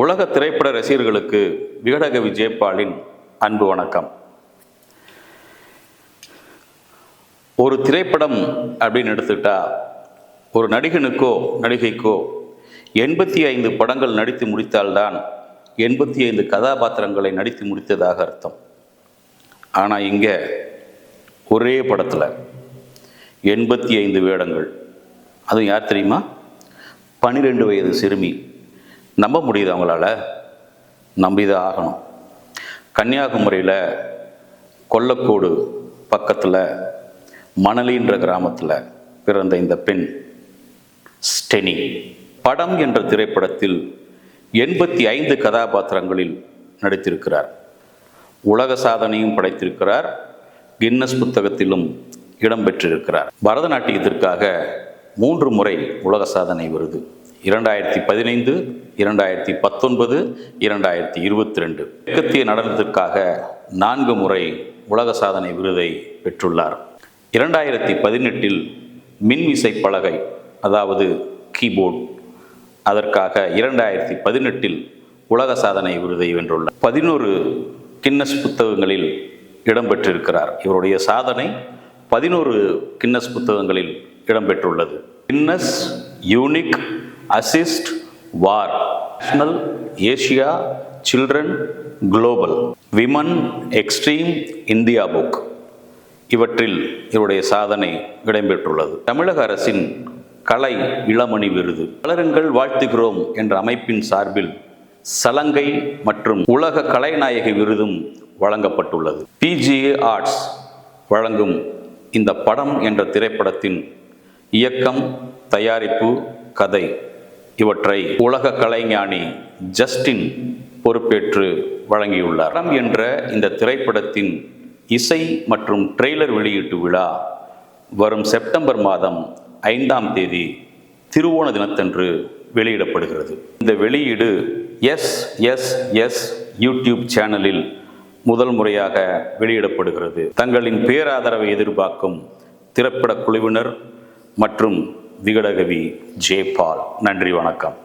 உலக திரைப்பட ரசிகர்களுக்கு விகடகவி ஜெயபாலின் அன்பு வணக்கம். ஒரு திரைப்படம் அப்படின்னு எடுத்துக்கிட்டா ஒரு நடிகனுக்கோ நடிகைக்கோ எண்பத்தி ஐந்து படங்கள் நடித்து முடித்தால்தான் எண்பத்தி ஐந்து கதாபாத்திரங்களை நடித்து முடித்ததாக அர்த்தம். ஆனால் இங்கே ஒரே படத்தில் எண்பத்தி ஐந்து வேடங்கள். அதுவும் யார் தெரியுமா? பன்னிரெண்டு வயது சிறுமி. நம்ப முடியுது அவங்களால. நம்பிதான் ஆகணும். கன்னியாகுமரியில் கொல்லக்கோடு பக்கத்தில் மணலின்ற கிராமத்தில் பிறந்த இந்த பெண் ஸ்டெனி. படம் என்ற திரைப்படத்தில் எண்பத்தி ஐந்து கதாபாத்திரங்களில் நடித்திருக்கிறார். உலக சாதனையும் படைத்திருக்கிறார். கின்னஸ் புத்தகத்திலும் இடம்பெற்றிருக்கிறார். பரதநாட்டியத்திற்காக மூன்று முறை உலக சாதனை விருது. இரண்டாயிரத்தி பதினைந்து இரண்டாயிரத்தி பத்தொன்பது இரண்டாயிரத்தி இருபத்தி ரெண்டு. மேற்கத்திய நடனத்திற்காக நான்கு முறை உலக சாதனை விருதை பெற்றுள்ளார். இரண்டாயிரத்தி பதினெட்டில் மின் விசை பலகை அதாவது கீபோர்ட் அதற்காக இரண்டாயிரத்தி பதினெட்டில் உலக சாதனை விருதை வென்றுள்ளார். பதினோரு கின்னஸ் புத்தகங்களில் இடம்பெற்றிருக்கிறார். இவருடைய சாதனை பதினோரு கின்னஸ் புத்தகங்களில் இடம்பெற்றுள்ளது. Guinness unique assist war national Asia children global women extreme India book. இவற்றில் இவருடைய சாதனை இடம்பெற்றுள்ளது. தமிழக அரசின் கலை இளமணி விருது. வளருங்கள் வாழ்த்துகிறோம் என்ற அமைப்பின் சார்பில் சலங்கை மற்றும் உலக கலைநாயகி விருதும் வழங்கப்பட்டுள்ளது. பிஜிஏ ஆர்ட்ஸ் வழங்கும் இந்த படம் என்ற திரைப்படத்தின் இயக்கம் தயாரிப்பு கதை இவற்றை உலக கலைஞானி ஜஸ்டின் பொறுப்பேற்று வழங்கியுள்ளார். ரம் என்ற இந்த திரைப்படத்தின் இசை மற்றும் ட்ரெய்லர் வெளியீட்டு விழா வரும் செப்டம்பர் மாதம் ஐந்தாம் தேதி திருவோண தினத்தன்று வெளியிடப்படுகிறது. இந்த வெளியீடு எஸ் எஸ் எஸ் யூடியூப் சேனலில் முதல் முறையாக வெளியிடப்படுகிறது. தங்களின் பேராதரவை எதிர்பார்க்கும் திரைப்பட குழுவினர் மற்றும் விகடகவி ஜெயபால். நன்றி வணக்கம்.